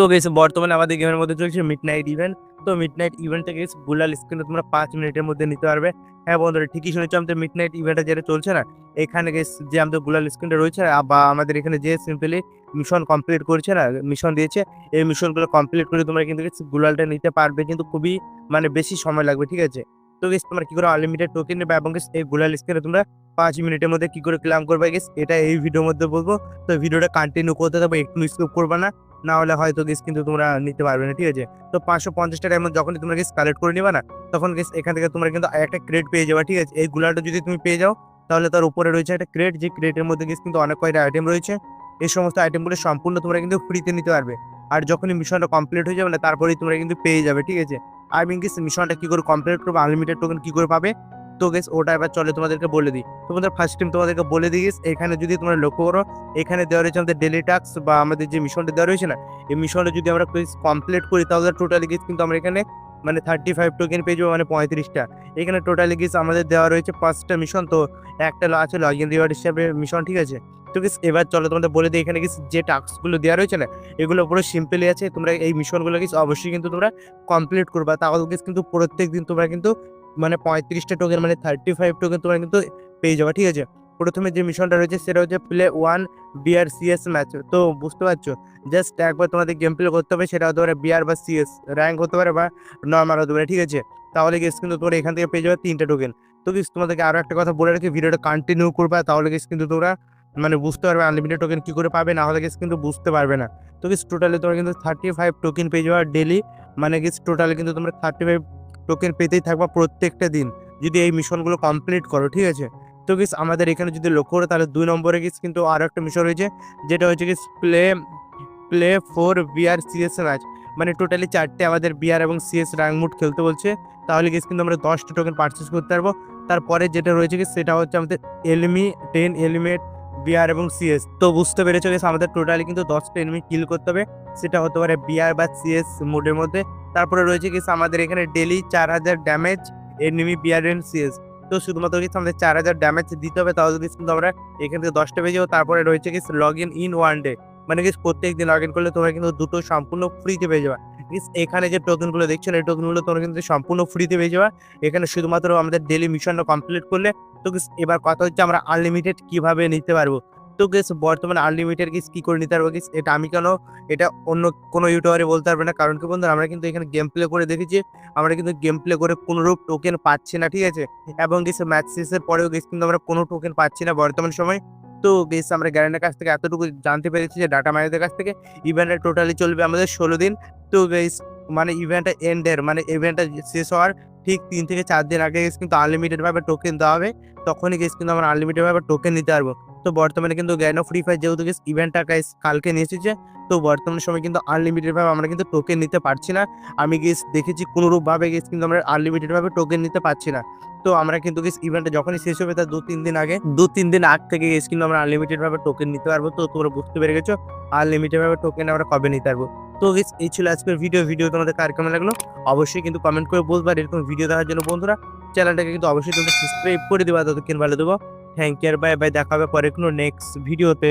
তো বেশ বর্তমানে আমাদের গেমের মধ্যে চলছে মিড নাইট ইভেন্ট তো মিড নাইট ইভেন্টটা গেছে গুলাল স্ক্রিনে তোমরা পাঁচ মিনিটের মধ্যে নিতে পারবে। হ্যাঁ বন্ধুরা, ঠিকই শুনেছো, আমাদের মিড নাইট ইভেন্টটা যেটা চলছে না, এখানে গেছে যে আমাদের গুলাল স্ক্রিনটা রয়েছে বা আমাদের এখানে যে সিম্পলি মিশন কমপ্লিট করছে না মিশন দিয়েছে, এই মিশনগুলো কমপ্লিট করে তোমরা কিন্তু গুলালটা নিতে পারবে, কিন্তু খুবই মানে বেশি সময় লাগবে, ঠিক আছে? তো গেস তোমরা কি করে আনলিমিটেড টোকেন নেবে এবং এই গুলাল স্ক্রিনে তোমরা পাঁচ মিনিটের মধ্যে কি করে ক্লাম করবে গেস এটা এই ভিডিওর মধ্যে বলব। তো ভিডিওটা কন্টিনিউ করতে থাকবে, একটু স্কিপ করবে না। না হলে হয়তো গেস কিন্তু তোমরা নিতে পারবে না, ঠিক আছে? তো পাঁচশো পঞ্চাশটা ডায়মন্ড যখনই তোমরা গেস কালেক্ট করে নিবে না, তখন গেস এখান থেকে তোমরা কিন্তু একটা ক্রেড পেয়ে যাবে, ঠিক আছে? এই গুলাটা যদি তুমি পেয়ে যাও, তাহলে তার উপরে রয়েছে একটা ক্রেড যে ক্রেডের মধ্যে গেস কিন্তু অনেক কয়টা আইটেম রয়েছে। এই সমস্ত আইটেমগুলো সম্পূর্ণ তোমরা কিন্তু ফ্রিতে নিতে পারবে। আর যখনই মিশনটা কমপ্লিট হয়ে যাবে না, তারপরেই তোমরা কিন্তু পেয়ে যাবে, ঠিক আছে? আর মিনকিস মিশনটা কি করে কমপ্লিট করবে? আনলিমিটেড টোকেন কি করে পাবে? তো গেস ওটা এবার চলে তোমাদেরকে বলে দিই। তোমাদের ফার্স্ট টাইম তোমাদেরকে বলে দিই এখানে যদি তোমরা লক্ষ্য করো, এখানে দেওয়া রয়েছে আমাদের ডেলি টাস্ক বা আমাদের যে মিশনটা দেওয়া রয়েছে না, এই মিশনটা যদি আমরা কমপ্লিট করি, তাহলে টোটালি গেস কিন্তু আমরা এখানে মানে থার্টি ফাইভ টোকেন পেয়ে যাব মানে পঁয়ত্রিশটা। এখানে টোটালি গেস আমাদের দেওয়া রয়েছে পাঁচটা মিশন তো একটা আছে লগ ইন রিওয়ার্ড হিসাবে মিশন ঠিক আছে? তো গেস এবার চলো তোমাদের বলে দিই, এখানে গেস যে টাস্কগুলো দেওয়া রয়েছে না, এগুলো পুরো সিম্পলি আছে। তোমরা এই মিশনগুলো গেস অবশ্যই কিন্তু তোমরা কমপ্লিট করবা। তাহলে গেস কিন্তু প্রত্যেক দিন তোমরা কিন্তু মানে পঁয়ত্রিশটা টোকেন মানে থার্টি ফাইভ টোকেন তোমরা কিন্তু পেয়ে যাবে, ঠিক আছে? প্রথমে যে মিশনটা রয়েছে সেটা হচ্ছে play one BR CS match তো বুঝতে পারছ? জাস্ট একবার তোমাদের গেম প্লে করতে হবে, সেটা হতে পারে বিআর বা সিএস র্যাঙ্ক হতে পারে বা নর্মাল হতে পারে, ঠিক আছে? তাহলে গেস কিন্তু তোমরা এখান থেকে পেয়ে যাবে তিনটে টোকেন তো গেস তোমাদেরকে আরও একটা কথা বলে রাখি ভিডিওটা কন্টিনিউ করবে, তাহলে গেস কিন্তু তোমরা মানে বুঝতে পারবে আনলিমিটেড টোকেন কী করে পাবে, না হলে গেস কিন্তু বুঝতে পারবে না। তো গেস টোটালি তোমরা কিন্তু থার্টি ফাইভ টোকেন পেয়ে যাবে ডেলি মানে গেস টোটালি কিন্তু তোমরা থার্টি ফাইভ টোকেন পেতেই থাকবা প্রত্যেকটা দিন। যদি এই মিশনগুলো কমপ্লিট করো, ঠিক আছে? তো গেস আমাদের এখানে যদি লক্ষ্য করো, তাহলে দুই নম্বরে গেস কিন্তু আরও একটা মিশন রয়েছে, যেটা হচ্ছে guys play play four BR CS match মানে টোটালি চারটে আমাদের বিআর এবং সিএস র্যাঙ্ক মুড খেলতে বলছে। তাহলে গিস কিন্তু আমরা দশটা টোকেন পারচেস করতে পারব। তারপরে যেটা রয়েছে গেস সেটা হচ্ছে আমাদের এলমি টেন এলিমেট বিআর এবং সিএস তো বুঝতে পেরেছ গেস আমাদের টোটালি কিন্তু দশটা এনিমি কিল করতে হবে। সেটা হতে পারে বিআর বা সিএস মোডের মধ্যে। তারপরে রয়েছে গেস আমাদের এখানে ডেলি চার হাজার damage enemy BR and CS তো শুধুমাত্র গেছে আমাদের চার হাজার ড্যামেজ দিতে হবে তাহলে গেস কিন্তু আমরা এখান থেকে দশটা পেয়ে যাব তারপরে রয়েছে guys log in in one day মানে গেস প্রত্যেক দিন লগ ইন করলে তোমরা কিন্তু দুটো সম্পূর্ণ ফ্রিতে পেয়ে যাবে। এখানে যে টোকেনগুলো দেখছ এই টোকেনগুলো তোমরা কিন্তু সম্পূর্ণ ফ্রিতে পেয়ে যাবে। এখানে শুধুমাত্র আমাদের ডেলি মিশনটা কমপ্লিট করলে, তো এবার কথা হচ্ছে আমরা আনলিমিটেড কীভাবে নিতে পারব। তো গেস বর্তমানে আনলিমিটেড গেস কি করে নিতে পারব গেস এটা আমি কেন এটা অন্য কোনো ইউটিউবারে বলতে পারবে না। কারণ কি বন্ধু আমরা কিন্তু এখানে গেম প্লে করে দেখেছি আমরা কিন্তু গেম প্লে করে কোনোরূপ টোকেন পাচ্ছি না, ঠিক আছে? এবং গেস ম্যাচ শেষের পরেও গেস কিন্তু আমরা কোনো টোকেন পাচ্ছি না বর্তমান সময়। তো গেস আমরা গ্যারেন্টের কাছ থেকে এতটুকু জানতে পেরেছি যে ডাটা মাইনারদের কাছ থেকে ইভেন্টটা টোটালি চলবে আমাদের ষোলো দিন। তো গেস মানে ইভেন্টটা এন্ডের মানে ইভেন্টটা শেষ হওয়ার ঠিক তিন থেকে চার দিন আগে গেস কিন্তু আনলিমিটেডভাবে টোকেন দেওয়া হবে। তখনই গেস কিন্তু আমরা আনলিমিটেডভাবে টোকেন নিতে পারব। তো বর্তমানে কিন্তু গ্যানো ফ্রি ফায়ার যেহেতু ইভেন্টটা কালকে নিয়ে এসেছে, তো বর্তমান সময় কিন্তু আনলিমিটেড ভাবে আমরা কিন্তু টোকেন নিতে পারছি না। আমি গেস দেখেছি কোনোরূপ ভাবে গেস কিন্তু আমরা আনলিমিটেড ভাবে টোকেন নিতে পারছি না। তো আমরা কিন্তু গেস ইভেন্টটা যখনই শেষ হবে তার দু তিন দিন আগে দু তিন দিন আগ থেকে গেস কিন্তু আমরা আনলিমিটেড ভাবে টোকেন নিতে পারব। তো তোমরা বুঝতে পেরে গেছো আনলিমিটেড ভাবে টোকেন আমরা কবে নিতে পারব? তো গেস এই ছিল আজকের ভিডিও ভিডিও তোমাদের কার কেমন লাগল? অবশ্যই কিন্তু কমেন্ট করে বলব। আর এরকম ভিডিও দেওয়ার জন্য বন্ধুরা চ্যানেলটাকে কিন্তু অবশ্যই তোমরা সাবস্ক্রাইব করে দেবা। ততক্ষণ ভালো দেবো থ্যাংক ইউ বাই বাই দেখাবে পরে কোনো নেক্সট ভিডিওতে